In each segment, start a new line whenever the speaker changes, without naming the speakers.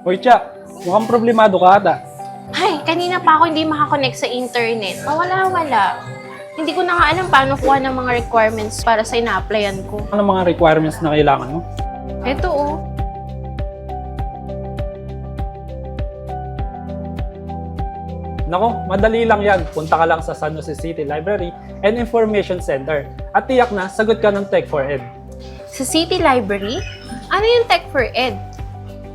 Hoy, Cha, mukhang problemado ka ata.
Ay, kanina pa ako hindi makakonect sa internet. Mawala-wala. Hindi ko na nga alam paano kuha ng mga requirements para sa ina-applyan ko.
Ano mga requirements na kailangan mo?
Ito oh.
Nako, madali lang yan. Punta ka lang sa San Jose City Library and Information Center at tiyak na sagot ka ng Tech for Ed.
Sa City Library? Ano yung Tech for Ed?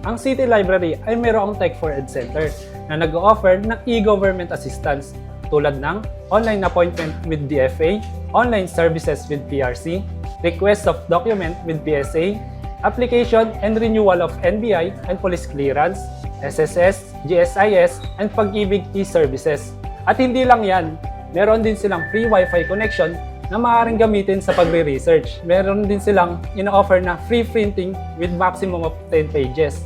Ang City Library ay mayroong Tech for Ed Center na nag-o-offer ng e-government assistance tulad ng online appointment with DFA, online services with PRC, request of document with PSA, application and renewal of NBI and police clearance, SSS, GSIS, and Pag-ibig e-services. At hindi lang yan, meron din silang free Wi-Fi connection na maaaring gamitin sa pagre-research. Meron din silang ino-offer na free printing with maximum of 10 pages.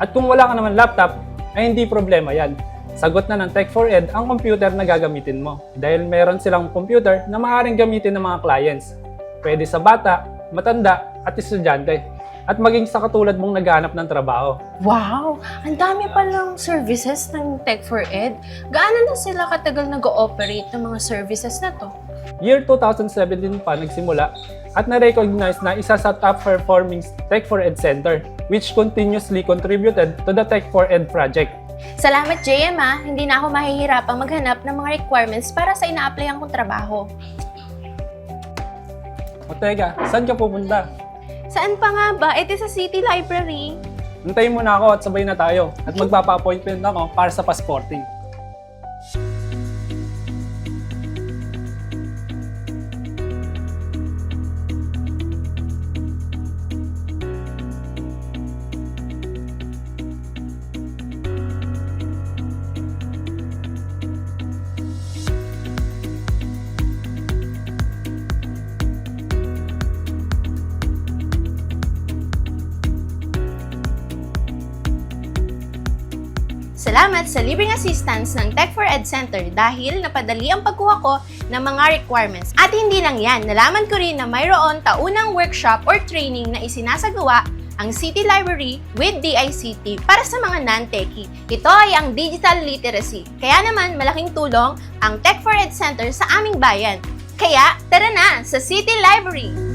At kung wala ka naman laptop, ay hindi problema yan. Sagot na ng Tech4Ed ang computer na gagamitin mo. Dahil meron silang computer na maaaring gamitin ng mga clients. Pwede sa bata, matanda, at estudyante. At maging sa katulad mong naghahanap ng trabaho.
Wow! Ang dami palang services ng Tech for Ed. Gaano na sila katagal nag-ooperate ng mga services na to?
Year 2017 pa nagsimula at na-recognize na isa sa top performing Tech for Ed Center which continuously contributed to the Tech for Ed project.
Salamat, JM ah. Hindi na ako mahihirapang maghanap ng mga requirements para sa ina-applyan kong trabaho.
O teka, saan ka pupunta?
Saan pa nga ba? Ito sa City Library.
Hintayin mo na ako at sabay na tayo at magpapa-appointment ako para sa passporting.
Salamat sa libreng assistance ng Tech for Ed Center dahil napadali ang pagkuha ko ng mga requirements. At hindi lang yan, nalaman ko rin na mayroon taunang workshop or training na isinasagawa ang City Library with DICT para sa mga non-techie. Ito ay ang digital literacy. Kaya naman malaking tulong ang Tech for Ed Center sa aming bayan. Kaya tara na sa City Library!